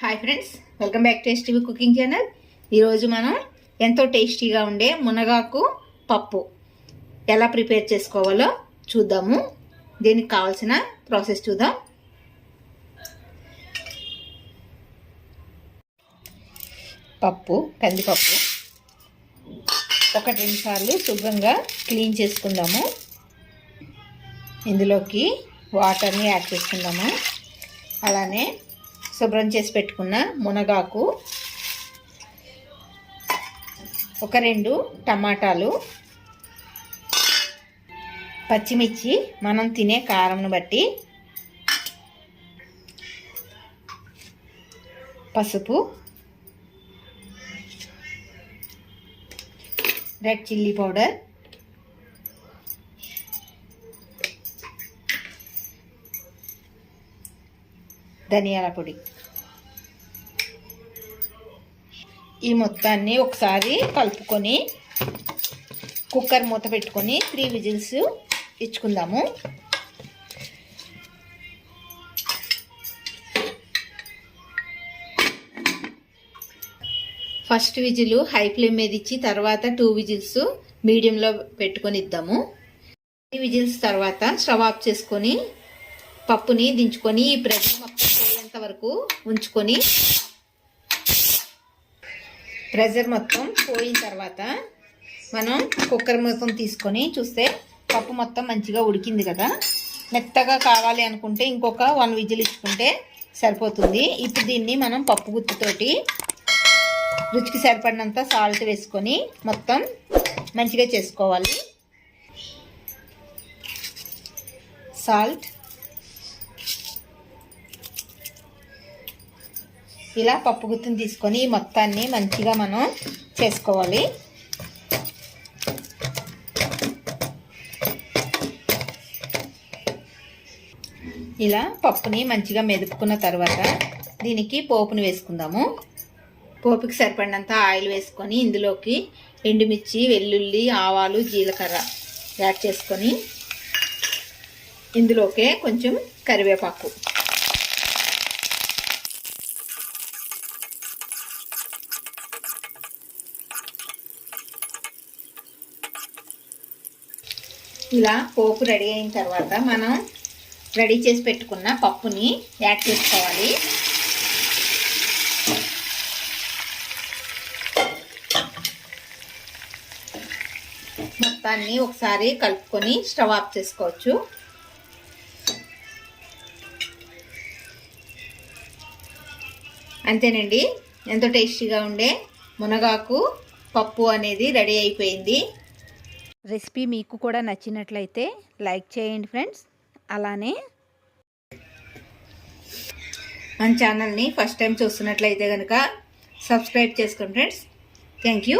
Hi friends welcome back to TV cooking channel ఈరోజు మనం ఎంతో టేస్టీగా ఉండే మునగాకు పప్పు ఎలా ప్రిపేర్ చేసుకోవాలో చూద్దాము. దీనికి కావాల్సిన ప్రాసెస్ చూద్దాం. పప్పు కందిపప్పు ఒకటి రెండు సార్లు శుభ్రంగా క్లీన్ చేసుకుందాము. ఇందులోకి వాటర్ని యాడ్ చేసుకుందాము. అలానే శుభ్రం చేసి పెట్టుకున్న మునగాకు ఒక రెండు టమాటాలు పచ్చిమిర్చి మనం తినే కారంను బట్టి పసుపు రెడ్ చిల్లీ పౌడర్ ధనియాల పొడి. ఈ మొత్తాన్ని ఒకసారి కలుపుకొని కుక్కర్ మూత పెట్టుకొని త్రీ విజిల్స్ ఇచ్చుకుందాము. ఫస్ట్ విజిల్ హై ఫ్లేమ్ మీద ఇచ్చి తర్వాత టూ విజిల్స్ మీడియంలో పెట్టుకొని ఇద్దాము. త్రీ విజిల్స్ తర్వాత స్టవ్ ఆఫ్ చేసుకొని పప్పుని దించుకొని ఈ ప్రెజర్ వరకు ఉంచుకొని ప్రెజర్ మొత్తం పోయిన తర్వాత మనం కుక్కర్ మొత్తం తీసుకొని చూస్తే పప్పు మొత్తం మంచిగా ఉడికింది కదా. మెత్తగా కావాలి అనుకుంటే ఇంకొక వన్ విజిల్ ఇచ్చుకుంటే సరిపోతుంది. ఇప్పుడు దీన్ని మనం పప్పు గుత్తుతోటి రుచికి సరిపడినంత సాల్ట్ వేసుకొని మొత్తం మంచిగా చేసుకోవాలి. సాల్ట్ ఇలా పప్పు గుత్తుని తీసుకొని ఈ మొత్తాన్ని మంచిగా మనం చేసుకోవాలి. ఇలా పప్పుని మంచిగా మెదుపుకున్న తర్వాత దీనికి పోపుని వేసుకుందాము. పోపుకి సరిపడినంత ఆయిల్ వేసుకొని ఇందులోకి ఎండుమిర్చి వెల్లుల్లి ఆవాలు జీలకర్ర యాడ్ చేసుకొని ఇందులోకే కొంచెం కరివేపాకు. ఇలా పోపు రెడీ అయిన తర్వాత మనం రెడీ చేసి పెట్టుకున్న పప్పుని యాడ్ చేసుకోవాలి. మొత్తాన్ని ఒకసారి కలుపుకొని స్టవ్ ఆఫ్ చేసుకోవచ్చు. అంతేనండి ఎంతో టేస్టీగా ఉండే మునగాకు పప్పు అనేది రెడీ అయిపోయింది. రెసిపీ మీకు కూడా నచ్చినట్లయితే లైక్ చేయండి ఫ్రెండ్స్. అలానే మన ఛానల్ని ఫస్ట్ టైం చూస్తున్నట్లయితే కనుక సబ్స్క్రైబ్ చేసుకోండి ఫ్రెండ్స్. Thank you.